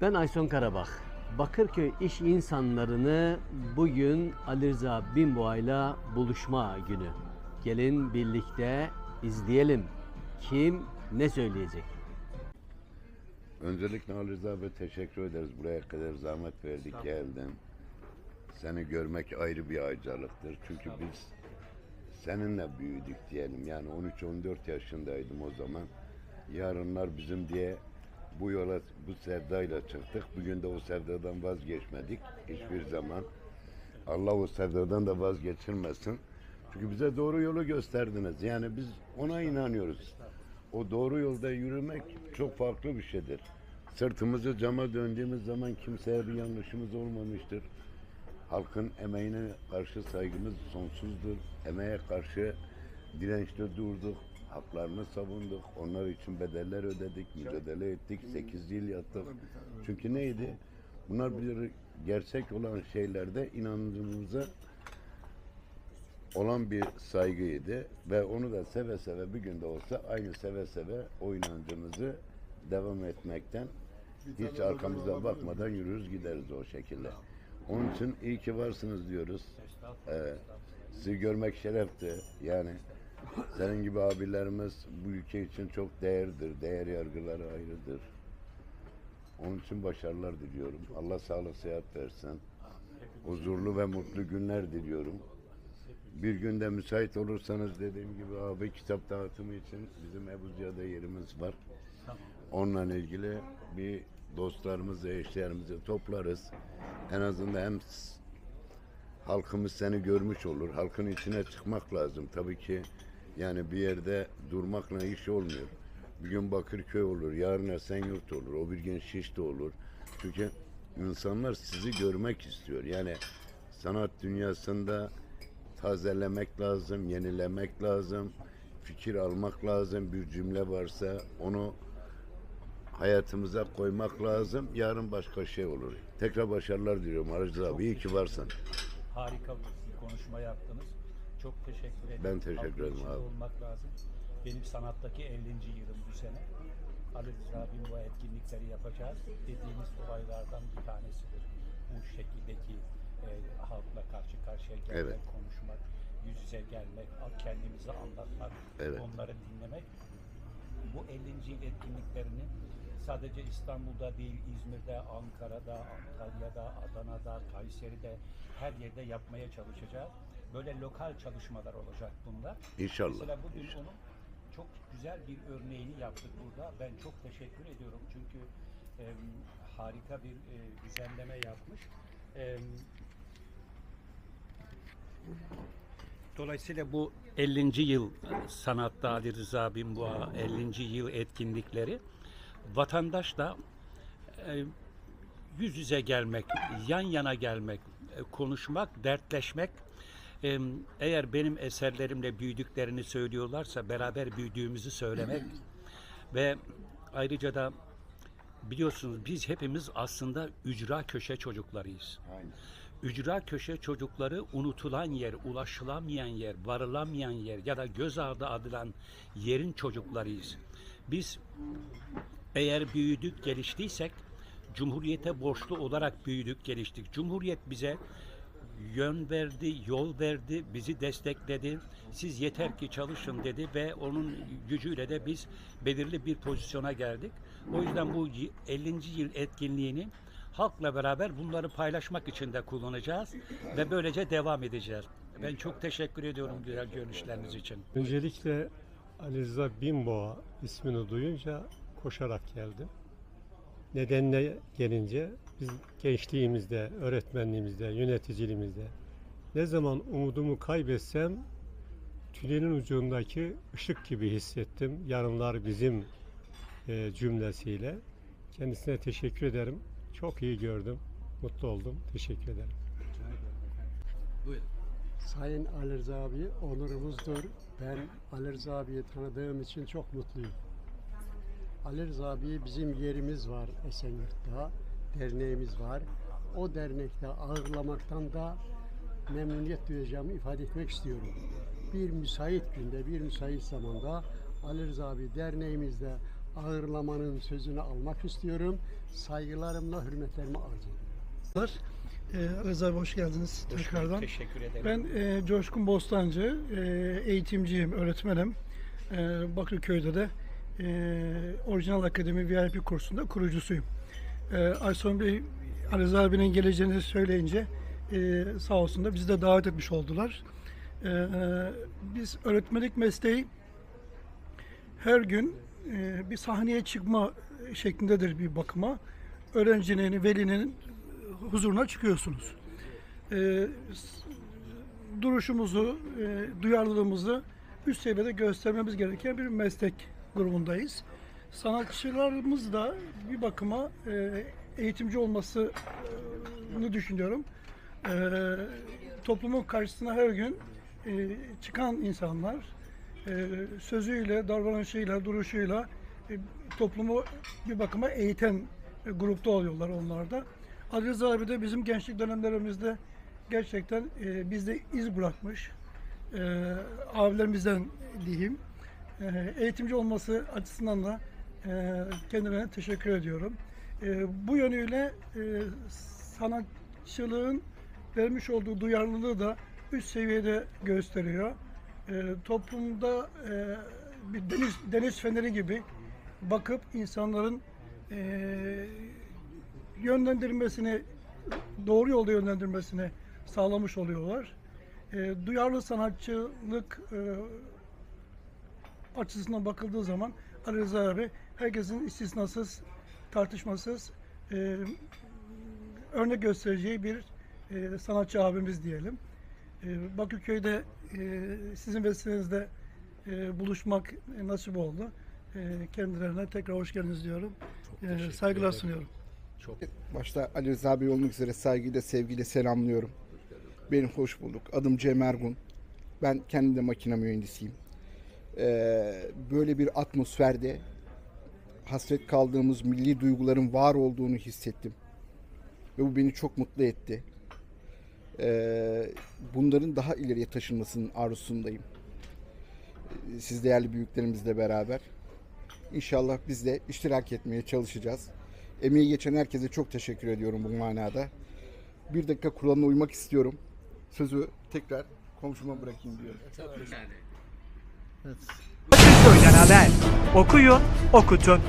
Ben Ayson Karabak. Bakırköy iş insanlarını bugün Ali Rıza Binboğa'yla buluşma günü. Gelin birlikte izleyelim. Kim ne söyleyecek? Öncelikle Ali Rıza Bey teşekkür ederiz. Buraya kadar zahmet verdik geldin. Seni görmek ayrı bir ayrıcalıktır. Çünkü biz seninle büyüdük diyelim. Yani 13-14 yaşındaydım o zaman. Yarınlar bizim diye bu yola, bu sevdayla çıktık. Bugün de o sevdadan vazgeçmedik hiçbir zaman. Allah o sevdadan da vazgeçirmesin. Çünkü bize doğru yolu gösterdiniz. Yani biz ona inanıyoruz. O doğru yolda yürümek çok farklı bir şeydir. Sırtımızı cama döndüğümüz zaman kimseye bir yanlışımız olmamıştır. Halkın emeğine karşı saygımız sonsuzdur. Emeğe karşı dirençli durduk. Haklarını savunduk. Onlar için bedeller ödedik, mücadele ettik. 8 yıl yattık. Çünkü neydi? Bunlar bir gerçek olan şeylerde inancımıza olan bir saygıydı ve onu da seve seve bir günde olsa aynı seve seve o inancımızı devam etmekten hiç arkamıza bakmadan yürürüz gideriz o şekilde. Onun için iyi ki varsınız diyoruz. Ee, sizi görmek şerefti. Yani senin gibi abilerimiz bu ülke için çok değerdir. Değer yargıları ayrıdır. Onun için başarılar diliyorum. Allah sağlık sıhhat versin. Huzurlu ve mutlu günler diliyorum. Bir günde müsait olursanız dediğim gibi abi kitap dağıtımı için bizim Ebu Ziya'da yerimiz var. Onunla ilgili bir dostlarımızı, eşlerimizi toplarız. En azından hem halkımız seni görmüş olur. Halkın içine çıkmak lazım. Tabii ki yani bir yerde durmakla iş olmuyor. Bir gün Bakırköy olur, yarın Esenyurt olur, o bir gün Şişli olur. Çünkü insanlar sizi görmek istiyor. Yani sanat dünyasında tazelemek lazım, yenilemek lazım, fikir almak lazım. Bir cümle varsa onu hayatımıza koymak lazım. Yarın başka şey olur. Tekrar başarılar diliyorum Arıcı abi. İyi ki varsın. Harika bir konuşma yaptınız. Çok teşekkür ederim. Ben teşekkür ederim abi. olmak lazım. Benim sanattaki 50. yılım bu sene. Ali Rıza Bin bu etkinlikleri yapacağız. Dediğimiz olaylardan bir tanesidir. Bu şekildeki e, halkla karşı karşıya gelmek, Evet. konuşmak, yüz yüze gelmek, kendimizi anlatmak, Evet. onları dinlemek. Bu 50. yıl etkinliklerini sadece İstanbul'da değil, İzmir'de, Ankara'da, Antalya'da, Adana'da, Kayseri'de her yerde yapmaya çalışacağız. Böyle lokal çalışmalar olacak bunlar. İnşallah. Mesela bugün onun çok güzel bir örneğini yaptık burada. Ben çok teşekkür ediyorum çünkü e, harika bir e, düzenleme yapmış. E, Dolayısıyla bu 50. yıl sanatta Ali Rıza Binboğa 50. yıl etkinlikleri vatandaş da e, yüz yüze gelmek, yan yana gelmek, e, konuşmak, dertleşmek e, eğer benim eserlerimle büyüdüklerini söylüyorlarsa beraber büyüdüğümüzü söylemek ve ayrıca da biliyorsunuz biz hepimiz aslında ücra köşe çocuklarıyız. Aynen. Ücra köşe çocukları unutulan yer, ulaşılamayan yer, varılamayan yer ya da göz ardı adılan yerin çocuklarıyız. Biz eğer büyüdük, geliştiysek Cumhuriyete borçlu olarak büyüdük, geliştik. Cumhuriyet bize yön verdi, yol verdi, bizi destekledi. Siz yeter ki çalışın dedi ve onun gücüyle de biz belirli bir pozisyona geldik. O yüzden bu 50. yıl etkinliğini halkla beraber bunları paylaşmak için de kullanacağız ve böylece devam edeceğiz. Ben çok teşekkür ediyorum güzel görüşleriniz için. Öncelikle Ali Rıza Binboğa ismini duyunca koşarak geldim. Nedenine gelince biz gençliğimizde, öğretmenliğimizde, yöneticiliğimizde ne zaman umudumu kaybetsem tünelin ucundaki ışık gibi hissettim. Yarınlar bizim e, cümlesiyle. Kendisine teşekkür ederim. Çok iyi gördüm. Mutlu oldum. Teşekkür ederim. Buyurun. Sayın Ali Rıza abi onurumuzdur. Ben Ali Rıza abiyi tanıdığım için çok mutluyum. Ali Rıza abi bizim yerimiz var Esenyurt'ta. Derneğimiz var. O dernekte ağırlamaktan da memnuniyet duyacağımı ifade etmek istiyorum. Bir müsait günde, bir müsait zamanda Ali Rıza abi derneğimizde ağırlamanın sözünü almak istiyorum. Saygılarımla, hürmetlerimi arz ediyorum. Merhabalar. Ee, Rıza abi hoş geldiniz tekrardan. Teşekkür ederim. Ben e, Coşkun Bostancı, e, eğitimciyim, öğretmenim. E, Bakırköy'de de e, Orijinal Akademi VIP kursunda kurucusuyum. E, Ayson Bey, Ali Rıza abinin geleceğini söyleyince e, sağ olsun da bizi de davet etmiş oldular. E, biz öğretmenlik mesleği her gün e, bir sahneye çıkma şeklindedir bir bakıma. Öğrencinin, velinin huzuruna çıkıyorsunuz. E, duruşumuzu, e, duyarlılığımızı üst seviyede göstermemiz gereken bir meslek grubundayız. Sanatçılarımız da bir bakıma e, eğitimci olmasını düşünüyorum. E, toplumun karşısına her gün e, çıkan insanlar e, sözüyle, davranışıyla, duruşuyla e, toplumu bir bakıma eğiten e, grupta oluyorlar onlar da. Ali Rıza abi de bizim gençlik dönemlerimizde gerçekten e, bizde iz bırakmış. E, abilerimizden diyeyim. E, eğitimci olması açısından da e, kendilerine teşekkür ediyorum. E, bu yönüyle e, sanatçılığın vermiş olduğu duyarlılığı da üst seviyede gösteriyor. E, toplumda e, bir deniz, deniz feneri gibi bakıp insanların yönlendirmesini, doğru yolda yönlendirmesini sağlamış oluyorlar. Duyarlı sanatçılık açısından bakıldığı zaman Ali Rıza abi herkesin istisnasız, tartışmasız e, örnek göstereceği bir e, sanatçı abimiz diyelim. E, Bakırköy'de e, sizin vesilenizde e, buluşmak nasip oldu. E, kendilerine tekrar hoş geldiniz diyorum. E, saygılar sunuyorum. Başta Ali Rıza Bey olmak üzere saygıyla, sevgiyle selamlıyorum. Benim hoş bulduk. Adım Cem Ergun. Ben kendim de makine mühendisiyim. Ee, böyle bir atmosferde hasret kaldığımız milli duyguların var olduğunu hissettim. Ve bu beni çok mutlu etti. Ee, bunların daha ileriye taşınmasının arzusundayım. Ee, Siz değerli büyüklerimizle beraber. İnşallah biz de iştirak etmeye çalışacağız. Emeği geçen herkese çok teşekkür ediyorum bu manada. Bir dakika kuralına uymak istiyorum. Sözü tekrar komşuma bırakayım diyorum. Bakırköy'den haber. Okuyun, okutun.